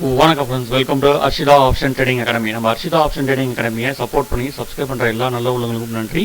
வணக்கம் friends welcome to Arshitha option trading academy நம்ம Arshitha option trading அகாடமியை சப்போர்ட் பண்ணி சப்ஸ்கிரைப் பண்ணுற எல்லா நல்ல உள்ளவங்களுக்கும் நன்றி.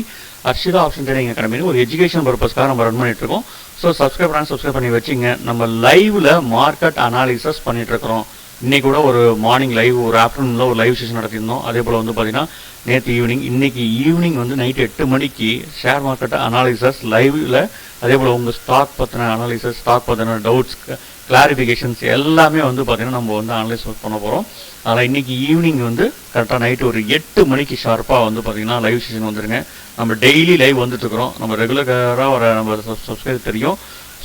அர்ஷிதா ஆப்ஷன் ட்ரேடிங் அகாடமின்னு ஒரு எஜுகேஷன் பர்பஸ்க்காக நம்ம ரன் பண்ணிட்டு இருக்கோம் ஸோ சப்ஸ்கிரைப் பண்ணி சப்ஸ்கிரைப் பண்ணி வச்சுங்க. நம்ம லைவ்ல மார்க்கெட் அனாலிசஸ் பண்ணிட்டு இருக்கிறோம் இன்னைக்கு கூட ஒரு மார்னிங் லைவ் ஒரு ஆஃப்டர்நூனில் ஒரு லைவ் செஷன் நடத்தியிருந்தோம். அதே போல் வந்து பார்த்தீங்கன்னா நேற்று ஈவினிங் இன்னைக்கு ஈவினிங் வந்து நைட் எட்டு மணிக்கு ஷேர் மார்க்கெட் அனாலிசஸ் லைவ்ல அதே போல் உங்கள் ஸ்டாக் பற்றின அனாலிசஸ் ஸ்டாக் பற்றின டவுட்ஸ்க்கு கிளாரிஃபிகேஷன்ஸ் எல்லாமே வந்து பார்த்தீங்கன்னா நம்ம வந்து அனலைஸ் பண்ண போகிறோம் அதனால் இன்னைக்கு ஈவினிங் வந்து கரெக்டாக நைட்டு ஒரு எட்டு மணிக்கு ஷார்ப்பாக வந்து பார்த்தீங்கன்னா லைவ் செஷன் வந்துருங்க. நம்ம டெய்லி லைவ் வந்துட்டு இருக்கிறோம் நம்ம ரெகுலராக வர நம்ம சப்ஸ்கிரைப் தெரியும்.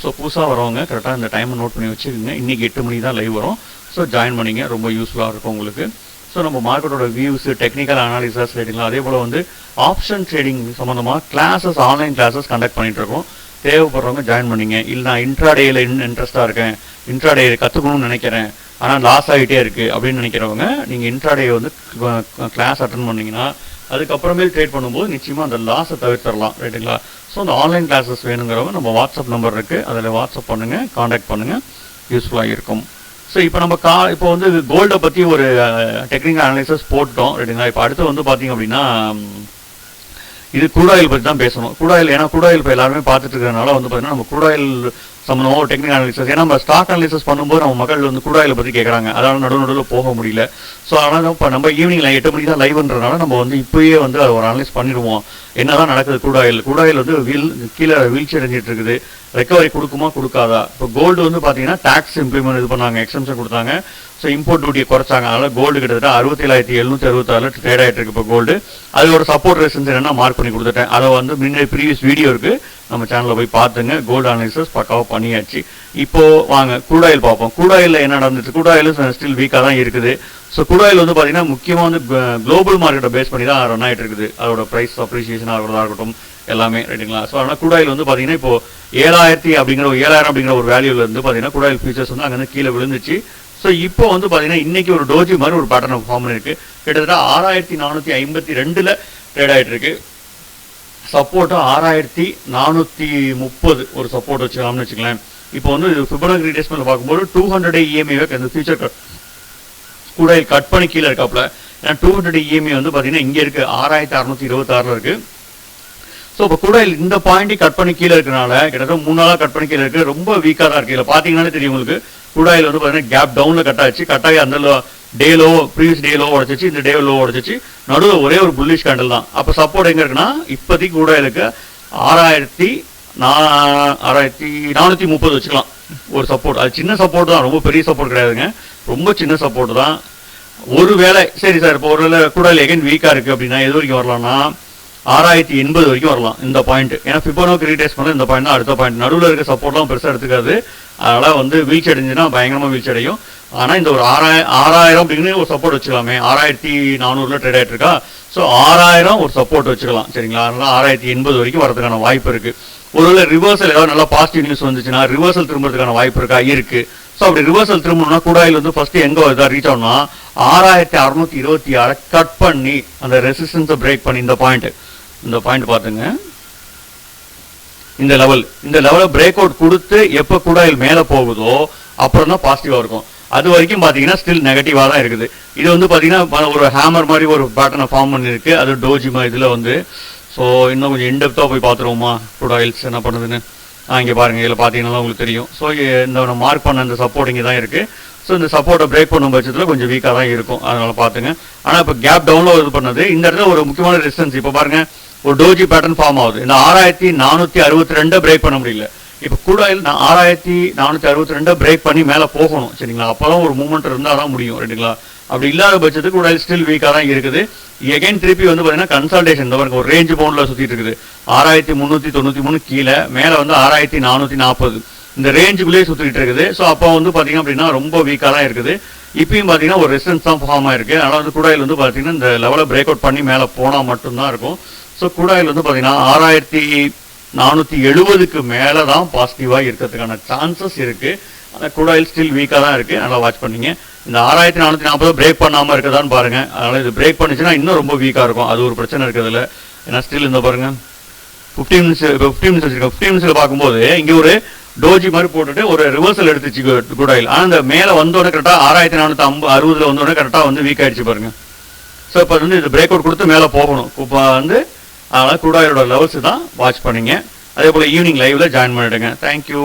ஸோ புதுசாக வரவங்க கரெக்டாக இந்த டைமை நோட் பண்ணி வச்சுக்கோங்க. இன்றைக்கி எட்டு மணிக்கு தான் லைவ் வரும். ஸோ ஜாயின் பண்ணிங்க. ரொம்ப யூஸ்ஃபுல்லாக இருக்கும் உங்களுக்கு. ஸோ நம்ம மார்க்கெட்டோட வியூஸ் டெக்னிக்கல் அனாலிசஸ் ட்ரேடிங்லாம் அதே போல் வந்து ஆப்ஷன் ட்ரேடிங் சம்மந்தமாக கிளாஸஸ் ஆன்லைன் கிளாஸஸ் கண்டக்ட் பண்ணிகிட்ருக்கோம் இருக்கோம். தேவைப்படுறவங்க ஜாயின் பண்ணிங்க. இல்லை நான் இன்ட்ராடேயில் இன்னும் இன்ட்ரெஸ்ட்டாக இருக்கேன். இன்ட்ராடே கற்றுக்கணும்னு நினைக்கிறேன். ஆனால் லாஸ் ஆகிட்டே இருக்குது அப்படின்னு நினைக்கிறவங்க நீங்கள் இன்ட்ராடே வந்து கிளாஸ் அட்டன் பண்ணிங்கன்னா அதுக்கப்புறமே ட்ரேட் பண்ணும்போது நிச்சயமாக அந்த லாஸை தவிர்த்தரலாம். ரைட்டுங்களா ஸோ அந்த ஆன்லைன் கிளாஸஸ் வேணுங்கிறவங்க நம்ம வாட்ஸ்அப் நம்பர் இருக்குது அதில் வாட்ஸ்அப் பண்ணுங்கள் காண்டாக்ட் பண்ணுங்கள் யூஸ்ஃபுல்லாக இருக்கும். ஸோ இப்போ நம்ம கா இப்போ வந்து கோல்டை பற்றி ஒரு டெக்னிக்கல் அனாலிசிஸ் போட்டோம் ரைட்டுங்களா இப்போ அடுத்து வந்து பார்த்தீங்க அப்படின்னா இது குரூடாயில் பற்றி தான் பேசணும். குரூடாயில் ஏன்னா குரூடாயில் இப்போ எல்லாருமே பார்த்துட்டு இருக்கிறனால வந்து பார்த்தீங்கன்னா நம்ம குரூடாயில் சம்மந்தமாக ஒரு டெக்னிக்கல் அனாலிசிஸ் ஏன்னா நம்ம ஸ்டாக் அனாலிசஸ் பண்ணும்போது நம்ம மக்கள் வந்து குரூடாயில் பற்றி கேட்குறாங்க அதனால் நடுவு நடுவில் போக முடியல. ஸோ அதனால் இப்போ நம்ம ஈவினிங் எட்டு மணிக்கு தான் லைவ்ன்றனால நம்ம வந்து இப்போயே வந்து அதை ஒரு அனலைஸ் பண்ணிடுவோம். என்னதான் நடக்குது குரூடாயில்? குரூடாயில் வந்து வீல் கீழே வீழ்ச்சி அடைஞ்சிட்டு இருக்குது ரெக்கவரி கொடுக்குமா கொடுக்காதா? இப்போ கோல்டு வந்து பார்த்தீங்கன்னா டேக்ஸ் இம்ப்ளிமெண்ட் இது பண்ணாங்க எக்ஸம்ஷன் கொடுத்தாங்க. ஸோ இம்போர்ட் டியூட்டியை குறைச்சாங்க. அதனால் கோல்டு கிட்டத்தட்ட அறுபத்தி ஏழாயிரத்தி எழுநூத்தி அறுபத்தாறு ட்ரேட் ஆகிட்டு இருக்கு இப்போ கோல்டு அதோட சப்போர்ட் ரேஷன்ஸ் என்னன்னா மார்க் பண்ணி கொடுத்துட்டேன். அதை வந்து முன்னாடி ப்ரீவியஸ் வீடியோ இருக்கு. நம்ம சேனலில் போய் பார்த்துங்க. கோல்டு அனாலிசிஸ் பக்காவாக பண்ணியாச்சு. இப்போ வாங்க கூடாயில் பார்ப்போம். கூடாயில் என்ன நடந்துச்சு? கூடாயில் ஸ்டில் வீக்காக தான் இருக்குது. ஸோ குடாயில் வந்து பார்த்தீங்கன்னா முக்கியமாக வந்து குளோபல் மார்க்கெட்டை பேஸ் பண்ணி தான் ரன் ஆகிட்டு இருக்குது. அதோட ப்ரைஸ் அப்ரிசியேஷன் ஆகிறதா இருக்கட்டும் எல்லாமே ரைட்டுங்களா ஸோ ஆனால் குடாயில் வந்து பார்த்தீங்கன்னா இப்போ ஏழாயிரத்தி அப்படிங்கிற ஒரு ஏழாயிரம் அப்படிங்கிற ஒரு வேல்யூல இருந்து பார்த்தீங்கன்னா குடாயில் ஃபியூச்சர்ஸ் வந்து அங்கேருந்து கீழே விழுந்துச்சு. ஸோ இப்போ வந்து பார்த்தீங்கன்னா இன்னைக்கு ஒரு டோஜி மாதிரி ஒரு பேட்டர்ன் ஃபார்ம் இருக்கு கிட்டத்தட்ட ஆறாயிரத்தி நானூற்றி ஐம்பத்தி ரெண்டில் ட்ரேட் ஆகிட்டு இருக்கு. சப்போர்ட்டும் ஆறாயிரத்தி நானூற்றி முப்பது ஒரு சப்போர்ட் வச்சுக்கலாம்னு வச்சுக்கலாம் இப்போ வந்து பிப்ரவரி மேலே பார்க்கும்போது டூ ஹண்ட்ரட் இஎம்ஐ இந்த ஃபியூச்சர் கூட கட் பண்ணி கீழே இருக்காப்ல ஏன்னா டூ ஹண்ட்ரட் இஎம்ஐ வந்து பார்த்தீங்கன்னா இங்கே இருக்கு. ஆறாயிரத்தி அறுநூத்தி இருபத்தாறில் இருக்கு. ஸோ இப்போ கூட இந்த பாயிண்ட் கட் பண்ணி கீழே இருக்கனால கிட்டத்தட்ட மூணு நாளாக கட் பண்ணி கீழே இருக்கு. ரொம்ப வீக்காக தான் இருக்குது இல்லை பார்த்தீங்கன்னாலே தெரியும் உங்களுக்கு. குடாயில் வந்து பார்த்தீங்கன்னா கேப் டவுனில் கட் ஆச்சு. கட் ஆகி அந்த day low previous day low உடச்சிச்சு. இந்த டே லோ உடச்சிச்சு. நடுவில் ஒரே ஒரு புல்லிஷ் கேண்டில் தான். அப்போ சப்போர்ட் எங்கே இருக்குன்னா இப்போதைக்கு குடாயிலுக்கு ஆறாயிரத்தி நா ஆறாயிரத்தி நானூற்றி முப்பது வச்சுக்கலாம். ஒரு சப்போர்ட் அது சின்ன சப்போர்ட் தான். ரொம்ப பெரிய சப்போர்ட் கிடையாதுங்க. ரொம்ப சின்ன சப்போர்ட் தான். ஒருவேளை சரி சார் இப்போ ஒருவேளை குடல் எகைன் வீக்காக இருக்குது அப்படின்னா எது வரைக்கும் வரலாம்னா ஆறாயிரத்தி எண்பது வரைக்கும் வரலாம் இந்த பாயிண்ட் ஏன்னா ஃபிபோனோக்கு ரீடேஸ் பண்ண இந்த பாயிண்ட் தான் அடுத்த பாயிண்ட் நடுவில் இருக்க சப்போர்ட்லாம் பெருசாக எடுத்துக்காது. அதனால் வந்து வீழ்ச்சி அடைஞ்சுன்னா பயங்கரமாக வீழ்ச்சி அடையும். ஆனால் இந்த ஒரு ஆறாயிரம் ஆறாயிரம் அப்படின்னு ஒரு சப்போர்ட் வச்சுக்கலாமே. ஆறாயிரத்தி நானூறுல ட்ரேட் ஆகிட்டு இருக்கா? ஸோ ஆறாயிரம் ஒரு சப்போர்ட் வச்சுக்கலாம் சரிங்களா? அதனால் ஆறாயிரத்தி எண்பது வரைக்கும் வரதுக்கான வாய்ப்பு இருக்குது ஒருவேளை ரிவர்சல் ஏதாவது நல்லா பாசிட்டிவ் நியூஸ் வந்துச்சுன்னா ரிவர்சல் திரும்புறதுக்கான வாய்ப்பு இருக்கா? இருக்குது ஸோ அப்படி ரிவர்சல் திரும்பணும்னா கூடாயில் வந்து ஃபர்ஸ்ட் எங்க இதாக ரீச் ஆகணும்னா ஆறாயிரத்தி அறுநூத்தி இருபத்தி ஆறை கட் பண்ணி அந்த ரெசிஸ்டன்ஸை பிரேக் பண்ணி இந்த பாயிண்ட் இந்த பாயிண்ட் பார்த்துங்க இந்த லெவல் இந்த லெவலை பிரேக் அவுட் கொடுத்து எப்போ கூடாயில் மேலே போகுதோ அப்புறம் தான் பாசிட்டிவாக இருக்கும். அது வரைக்கும் பார்த்தீங்கன்னா ஸ்டில் நெகட்டிவாக தான் இருக்குது. இது வந்து பார்த்தீங்கன்னா ஒரு ஹேமர் மாதிரி ஒரு பேட்டர்னை ஃபார்ம் பண்ணியிருக்கு. அது டோஜிமா இதில் வந்து. ஸோ இன்னும் கொஞ்சம் இன்டெப்த்தாக போய் பார்த்துருவோமா குடாயில்ஸ் என்ன பண்ணுதுன்னு? இங்கே பாருங்கள் இதில் பார்த்தீங்கன்னா உங்களுக்கு தெரியும். ஸோ இந்த மார்க் பண்ண இந்த சப்போர்ட் இங்கே தான் இருக்குது ஸோ இந்த சப்போர்ட்டை பிரேக் பண்ணும் பட்சத்தில் கொஞ்சம் வீக்காக தான் இருக்கும். அதனால் பார்த்துங்க ஆனால் இப்போ கேப் டவுனில் இது பண்ணது இந்த இடத்துல ஒரு முக்கியமான ரெசிஸ்டன்ஸ் இப்போ பாருங்கள் ஒரு டோஜி பேட்டர்ன் ஃபார்ம் ஆகுது. இந்த ஆறாயிரத்தி நானூற்றி அறுபத்தி ரெண்டை பிரேக் பண்ண முடியல. இப்போ கூடாயில் நான் ஆறாயிரத்தி நானூற்றி அறுபத்தி ரெண்டை பிரேக் பண்ணி மேலே போகணும் சரிங்களா? அப்போதான் ஒரு மூமெண்ட் இருந்தால் தான் முடியும் ரைட்டுங்களா அப்படி இல்லாத பட்சத்துக்கு கூடாயில் ஸ்டில் வீக்காக தான் இருக்குது. எகைன் திருப்பி வந்து பார்த்தீங்கன்னா கன்சல்டேஷன் இந்த பாருங்க ஒரு ரேஞ்ச் பவுண்டில் சுற்றிட்டு இருக்குது. ஆறாயிரத்தி முந்நூற்றி தொண்ணூற்றி மூணு கீழே மேலே வந்து ஆறாயிரத்தி நானூற்றி நாற்பது இந்த ரேஞ்சுக்குள்ளேயே சுற்றிட்டு இருக்குது. ஸோ அப்போ வந்து பார்த்தீங்க அப்படின்னா ரொம்ப வீக்காக தான் இருக்குது. இப்பயும் பார்த்தீங்கன்னா ஒரு ரெசிஸ்டன்ஸ் தான் ஃபார்ம் ஆயிருக்கு. அதனால வந்து குடாயில் வந்து பார்த்தீங்கன்னா இந்த லெவலை பிரேக் அவுட் பண்ணி மேலே போனால் மட்டும்தான் இருக்கும். ஸோ குடாயில் வந்து பார்த்தீங்கன்னா ஆறாயிரத்தி நானூற்றி எழுபதுக்கு மேலே தான் பாசிட்டிவாக இருக்கிறதுக்கான சான்சஸ் இருக்குது ஆனால் குடாயில் ஸ்டில் வீக்காக தான் இருக்குது நல்லா வாட்ச் பண்ணீங்க. இந்த ஆறாயிரத்தி நானூற்றி நாற்பது பிரேக் பண்ணாமல் இருக்குதான்னு பாருங்கள் அதனால் இது பிரேக் பண்ணுச்சுன்னா இன்னும் ரொம்ப வீக்காக இருக்கும். அது ஒரு பிரச்சனை இருக்கிறதுல. ஏன்னா ஸ்டில் இந்த பாருங்கள் ஃபிஃப்டீன் மினிட்ஸ் இப்போ ஃபிஃப்டி மினிட்ஸ் வச்சிருக்கோம் ஃபிஃப்டி மினிட்ஸில் பார்க்கும்போது இங்கே ஒரு டோஜி மாதிரி போட்டுட்டு ஒரு ரிவர்சல் எடுத்துச்சு குட் ஆயில் ஆனால் அந்த மேலே வந்தோடனே கரெக்டாக ஆறாயிரத்தி நானூற்றி ஐம்பது அறுபதுல வந்தோடனே கரெக்டாக வந்து வீக் ஆயிடுச்சு பாருங்க. ஸோ இப்போ வந்து இது பிரேக் அவுட் கொடுத்து மேலே போகணும். இப்போ வந்து அதனால் குட் ஆயிலோட லெவல்ஸ் தான் வாட்ச் பண்ணீங்க. அதே போல் ஈவினிங் லைவ்ல ஜாயின் பண்ணிடுங்க. Thank you